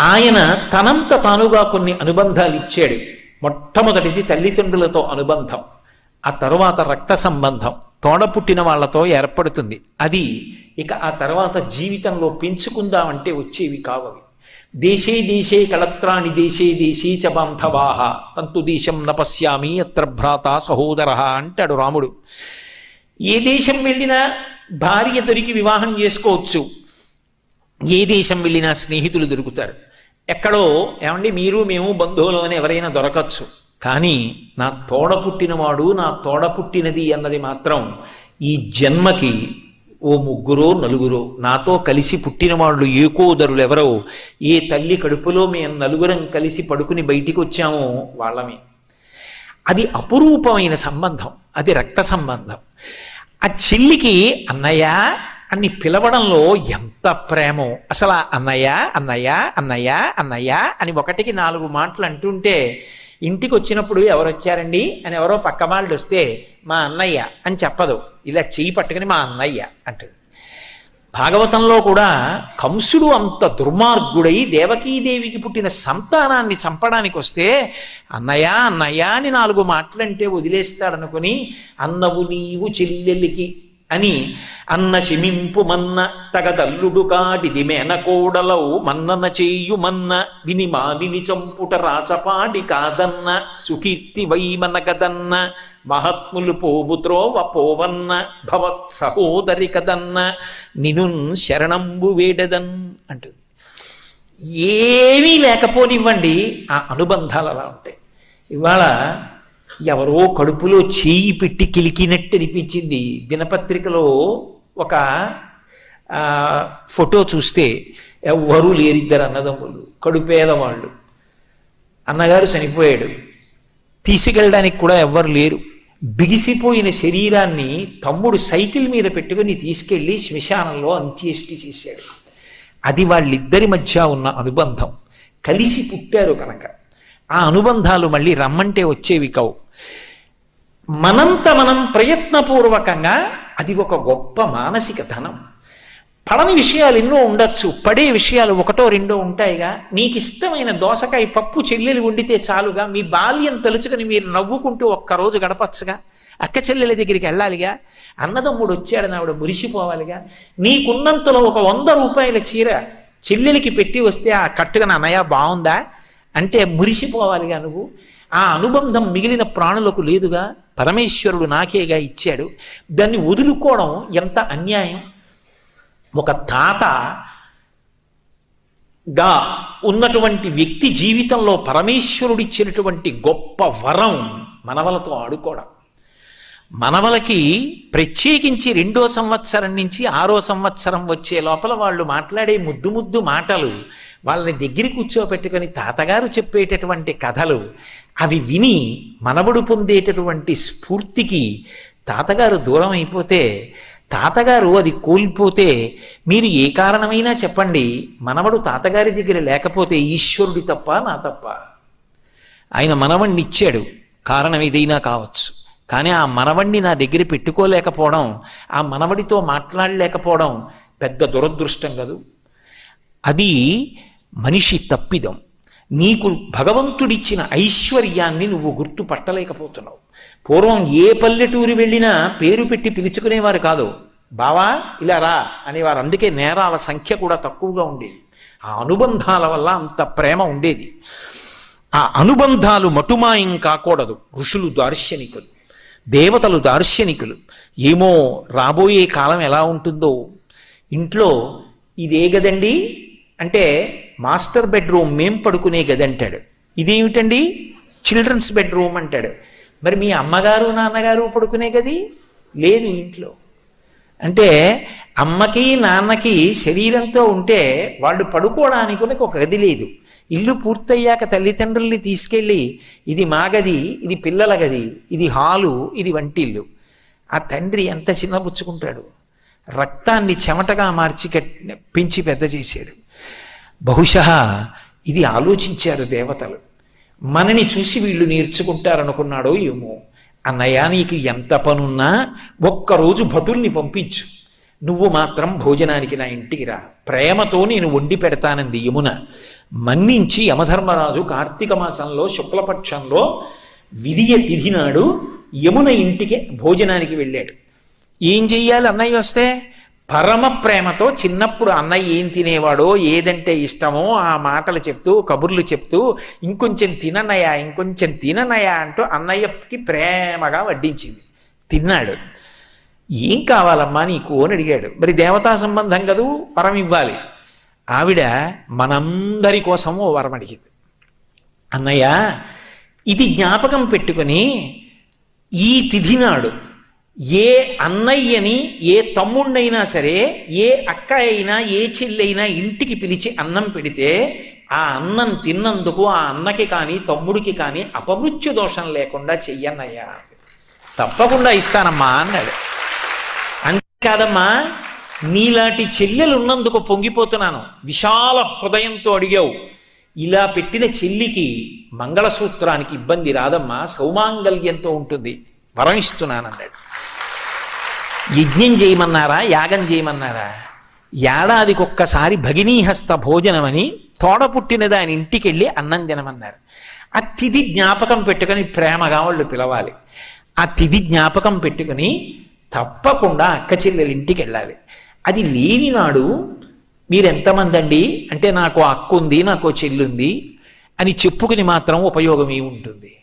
ఆయన తనంత తానుగా కొన్ని అనుబంధాలు ఇచ్చాడు. మొట్టమొదటిది తల్లిదండ్రులతో అనుబంధం. ఆ తరువాత రక్త సంబంధం. తోడ పుట్టిన వాళ్ళతో ఏర్పడుతుంది. అది ఇక ఆ తర్వాత జీవితంలో పెంచుకుందామంటే వచ్చేవి కావవి. దేశే దేశే కళత్రాణి దేశే దేశీ చ బాంధవాహ తంతు దేశం నపశ్యామి అత్ర భ్రాత సహోదర అంటాడు రాముడు. ఏ దేశం వెళ్ళినా భార్య దొరికి వివాహం చేసుకోవచ్చు. ఏ దేశం వెళ్ళినా స్నేహితులు దొరుకుతారు. ఎక్కడో ఏమండి మీరు మేము బంధువులు అని ఎవరైనా దొరకచ్చు. కానీ నా తోడ పుట్టినవాడు నా తోడ పుట్టినది అన్నది మాత్రం ఈ జన్మకి ఓ ముగ్గురో నలుగురో నాతో కలిసి పుట్టిన వాళ్ళు ఏకోదరులు ఎవరో ఏ తల్లి కడుపులో మేము నలుగురం కలిసి పడుకుని బయటికి వచ్చామో వాళ్ళమే. అది అపురూపమైన సంబంధం. అది రక్త సంబంధం. ఆ చెల్లికి అన్నయ్య అని పిలవడంలో ఎంత ప్రేమో. అసలు అన్నయ్య అన్నయ్య అన్నయ్య అన్నయ్య అని ఒకటికి నాలుగు మాటలు అంటుంటే ఇంటికి వచ్చినప్పుడు ఎవరు వచ్చారండి అని ఎవరో పక్క వాళ్ళు వస్తే మా అన్నయ్య అని చెప్పదు. ఇలా చేయి పట్టుకుని మా అన్నయ్య అంటుంది. భాగవతంలో కూడా కంసుడు అంత దుర్మార్గుడై దేవకీదేవికి పుట్టిన సంతానాన్ని చంపడానికి వస్తే అన్నయ్య అన్నయ్య అని నాలుగు మాటలంటే వదిలేస్తాడనుకుని అన్నవు నీవు చెల్లెలికి అని అన్న శిమింపు మన్న తగదల్లుడు కాడిది మేనకోడలవు మన్నన చేయు మన్న విని మానిని చంపుట రాచపాడి కాదన్న సుకీర్తి వైమనగదన్న మహాత్ములు పోవు త్రోవ పోవన్న భవత్ సహోదరి కదన్న నిను శరణంబు వేడదన్ అంటుంది. ఏమీ లేకపోనివ్వండి ఆ అనుబంధాలు అలా ఉంటాయి. ఇవాళ ఎవరో కడుపులో చేయి పెట్టి కిలికినట్టు అనిపించింది. దినపత్రికలో ఒక ఫోటో చూస్తే ఎవ్వరూ లేరిద్దరు అన్నదమ్ములు కడుపేదవాళ్ళు అన్నగారు చనిపోయాడు. తీసుకెళ్ళడానికి కూడా ఎవ్వరు లేరు. బిగిసిపోయిన శరీరాన్ని తమ్ముడు సైకిల్ మీద పెట్టుకుని తీసుకెళ్ళి శ్మశానంలో అంత్యేష్టి చేశాడు. అది వాళ్ళిద్దరి మధ్య ఉన్న అనుబంధం. కలిసి పుట్టారు కనుక. ఆ అనుబంధాలు మళ్ళీ రమ్మంటే వచ్చేవి కావు. మనంత మనం ప్రయత్నపూర్వకంగా అది ఒక గొప్ప మానసిక ధనం. పడని విషయాలు ఎన్నో ఉండొచ్చు పడే విషయాలు ఒకటో రెండో ఉంటాయిగా. నీకు ఇష్టమైన దోసకాయ పప్పు చెల్లెలు వండితే చాలుగా మీ బాల్యం తలుచుకొని మీరు నవ్వుకుంటూ ఒక్కరోజు గడపచ్చుగా అక్క చెల్లెల దగ్గరికి వెళ్ళాలిగా అన్నదమ్ముడు వచ్చాడని ఆవిడ మురిసిపోవాలిగా. నీకున్నంతలో ఒక వంద రూపాయల చీర చెల్లెలికి పెట్టి వస్తే ఆ కట్టుగా అన్నయ్య బాగుందా? అంటే మురిసిపోవాలిగా నువ్వు. ఆ అనుబంధం మిగిలిన ప్రాణులకు లేదుగా. పరమేశ్వరుడు నాకేగా ఇచ్చాడు. దాన్ని వదులుకోవడం ఎంత అన్యాయం? ఒక తాత గా ఉన్నటువంటి వ్యక్తి జీవితంలో పరమేశ్వరుడిచ్చినటువంటి గొప్ప వరం మనవలతో ఆడుకోవడం. మనవలకి ప్రత్యేకించి రెండో సంవత్సరం నుంచి ఆరో సంవత్సరం వచ్చే లోపల వాళ్ళు మాట్లాడే ముద్దు ముద్దు మాటలు వాళ్ళని దగ్గర కూర్చోబెట్టుకొని తాతగారు చెప్పేటటువంటి కథలు అవి విని మనవడు పొందేటటువంటి స్ఫూర్తికి తాతగారు దూరం అయిపోతే తాతగారు అది కోల్పోతే మీరు ఏ కారణమైనా చెప్పండి మనవడు తాతగారి దగ్గర లేకపోతే ఈశ్వరుడి తప్ప నా తప్ప. ఆయన మనవణ్ణిచ్చాడు కారణం ఏదైనా కావచ్చు. కానీ ఆ మనవణ్ణి నా దగ్గర పెట్టుకోలేకపోవడం ఆ మనవడితో మాట్లాడలేకపోవడం పెద్ద దురదృష్టం కదూ. అది మనిషి తప్పిదం. నీకు భగవంతుడిచ్చిన ఐశ్వర్యాన్ని నువ్వు గుర్తుపట్టలేకపోతున్నావు. పూర్వం ఏ పల్లెటూరు వెళ్ళినా పేరు పెట్టి పిలుచుకునేవారు కాదు. బావా ఇలా రా అనేవారు. అందుకే నేరాల సంఖ్య కూడా తక్కువగా ఉండేది. ఆ అనుబంధాల వల్ల అంత ప్రేమ ఉండేది. ఆ అనుబంధాలు మటుమాయం కాకూడదు. ఋషులు దార్శనికులు. దేవతలు దార్శనికులు. ఏమో రాబోయే కాలం ఎలా ఉంటుందో. ఇంట్లో ఇదే గదండి? అంటే మాస్టర్ బెడ్రూమ్ మేం పడుకునే గది అంటాడు ఇదేమిటండి? చిల్డ్రన్స్ బెడ్రూమ్ అంటాడు. మరి మీ అమ్మగారు నాన్నగారు పడుకునే గది? లేదు ఇంట్లో. అంటే అమ్మకి నాన్నకి శరీరంతో ఉంటే వాళ్ళు పడుకోవడానికి ఒక గది లేదు. ఇల్లు పూర్తయ్యాక తల్లిదండ్రుల్ని తీసుకెళ్ళి ఇది మా గది ఇది పిల్లల గది ఇది హాలు ఇది వంటిల్లు. ఆ తండ్రి ఎంత చిన్నపుచ్చుకుంటాడు. రక్తాన్ని చెమటగా మార్చి పెంచి పెద్ద చేశాడు. బహుశా ఇది ఆలోచించారు దేవతలు. మనని చూసి వీళ్ళు నేర్చుకుంటారనుకున్నాడో ఏమో. అన్నయ్య నీకు ఎంత పనున్నా ఒక్కరోజు భటుల్ని పంపించు. నువ్వు మాత్రం భోజనానికి నా ఇంటికి రా. ప్రేమతో నేను వండి పెడతానంది యమున. మన్నించి యమధర్మరాజు కార్తీక మాసంలో శుక్లపక్షంలో విధియ తిథి నాడు యమున ఇంటికి భోజనానికి వెళ్ళాడు. ఏం చెయ్యాలి అన్నయ్య వస్తే? పరమ ప్రేమతో చిన్నప్పుడు అన్నయ్య ఏం తినేవాడో ఏదంటే ఇష్టమో ఆ మాటలు చెప్తూ కబుర్లు చెప్తూ ఇంకొంచెం తిననయా ఇంకొంచెం తిననయా అంటూ అన్నయ్యకి ప్రేమగా వడ్డించింది. తిన్నాడు. ఏం కావాలమ్మా నీకు అని అడిగాడు. మరి దేవతా సంబంధం కదూ? వరం ఇవ్వాలి. ఆవిడ మనందరి కోసం ఓ వరం అడిగింది. అన్నయ్య ఇది జ్ఞాపకం పెట్టుకొని ఈ తిథి నాడు ఏ అన్నయ్యని ఏ తమ్ముణ్ణైనా సరే ఏ అక్క అయినా ఏ చెల్లైనా ఇంటికి పిలిచి అన్నం పెడితే ఆ అన్నం తిన్నందుకు ఆ అన్నకి కానీ తమ్ముడికి కానీ అపమృత్యు దోషం లేకుండా చెయ్యన్నయ్యా. తప్పకుండా ఇస్తానమ్మా అన్నాడు. కాదమ్మా నీలాంటి చెల్లెలు ఉన్నందుకు పొంగిపోతున్నాను. విశాల హృదయంతో అడిగావు ఇలా పెట్టిన చెల్లికి మంగళసూత్రానికి ఇబ్బంది రాదమ్మా సౌమాంగల్యంతో ఉంటుంది వరం ఇస్తున్నానన్నాడు యజ్ఞం చేయమన్నారా యాగం చేయమన్నారా? ఏడాదికి ఒక్కసారి భగినీహస్త అని తోడ పుట్టిన దాని ఇంటికి వెళ్ళి అన్నం తినమన్నారు. ఆ తిథి జ్ఞాపకం పెట్టుకొని ప్రేమగా వాళ్ళు పిలవాలి. ఆ తిథి జ్ఞాపకం పెట్టుకుని తప్పకుండా అక్క చెల్లెల ఇంటికి వెళ్ళాలి. అది లేని నాడు మీరెంతమంది అండి అంటే నాకు అక్క ఉంది నాకు చెల్లుంది అని చెప్పుకుని మాత్రం ఉపయోగం ఉంటుంది?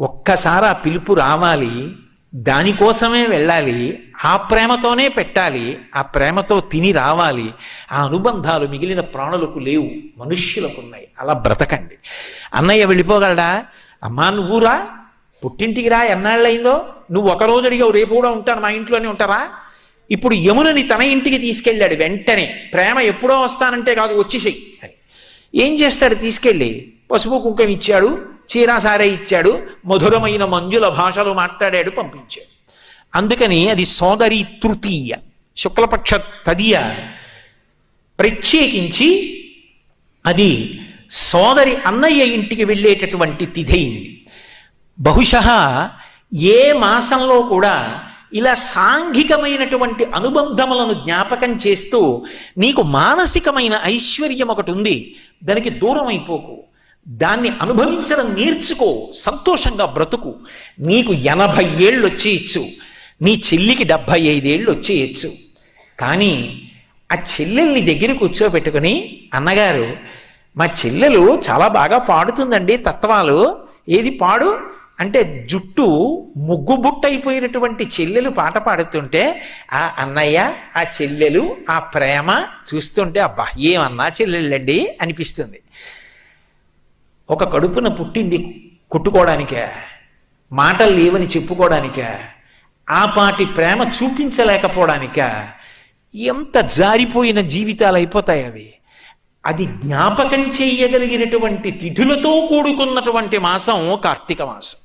ఒక్కసారి ఆ పిలుపు రావాలి దానికోసమే వెళ్ళాలి ఆ ప్రేమతోనే పెట్టాలి ఆ ప్రేమతో తిని రావాలి. ఆ అనుబంధాలు మిగిలిన ప్రాణులకు లేవు మనుష్యులకు ఉన్నాయి అలా బ్రతకండి. అన్నయ్య వెళ్ళిపోగలడా? అమ్మా నువ్వురా పుట్టింటికి రా. ఎన్నాళ్ళయిందో? నువ్వు ఒకరోజు అడిగావు రేపు కూడా ఉంటాను మా ఇంట్లోనే ఉంటారా? ఇప్పుడు యమునని తన ఇంటికి తీసుకెళ్ళాడు వెంటనే. ప్రేమ ఎప్పుడో వస్తానంటే కాదు వచ్చేసేయి అని. ఏం చేస్తాడు? తీసుకెళ్ళి పసుపు కుంకం ఇచ్చాడు చీరాసారే ఇచ్చాడు మధురమైన మంజుల భాషలో మాట్లాడాడు పంపించాడు. అందుకని అది సోదరి తృతీయ శుక్లపక్ష తదియ ప్రత్యేకించి అది సోదరి అన్నయ్య ఇంటికి వెళ్ళేటటువంటి తిథయింది బహుశ ఏ మాసంలో కూడా ఇలా సాంఘికమైనటువంటి అనుబంధములను జ్ఞాపకం చేస్తూ నీకు మానసికమైన ఐశ్వర్యం ఒకటి ఉంది దానికి దూరం అయిపోకు. దాన్ని అనుభవించడం నేర్చుకో సంతోషంగా బ్రతుకు. నీకు ఎనభై ఏళ్ళు వచ్చేయచ్చు నీ చెల్లికి డెబ్భై ఐదేళ్ళు వచ్చేయచ్చు. కానీ ఆ చెల్లెల్ని దగ్గర కూర్చోబెట్టుకుని అన్నగారు మా చెల్లెలు చాలా బాగా పాడుతుందండి తత్వాలు. ఏది పాడు? అంటే జుట్టు ముగ్గు బుట్టయిపోయినటువంటి చెల్లెలు పాట పాడుతుంటే ఆ అన్నయ్య ఆ చెల్లెలు ఆ ప్రేమ చూస్తుంటే అబ్బా ఏమన్నా చెల్లెళ్ళండి అనిపిస్తుంది. ఒక కడుపున పుట్టింది కొట్టుకోవడానికే మాటలు లేవని చెప్పుకోవడానికే ఆ పాటి ప్రేమ చూపించలేకపోవడానిక ఎంత జారిపోయిన జీవితాలు అయిపోతాయి అవి. అది జ్ఞాపకం చేయగలిగినటువంటి తిథులతో కూడుకున్నటువంటి మాసం కార్తీక మాసం.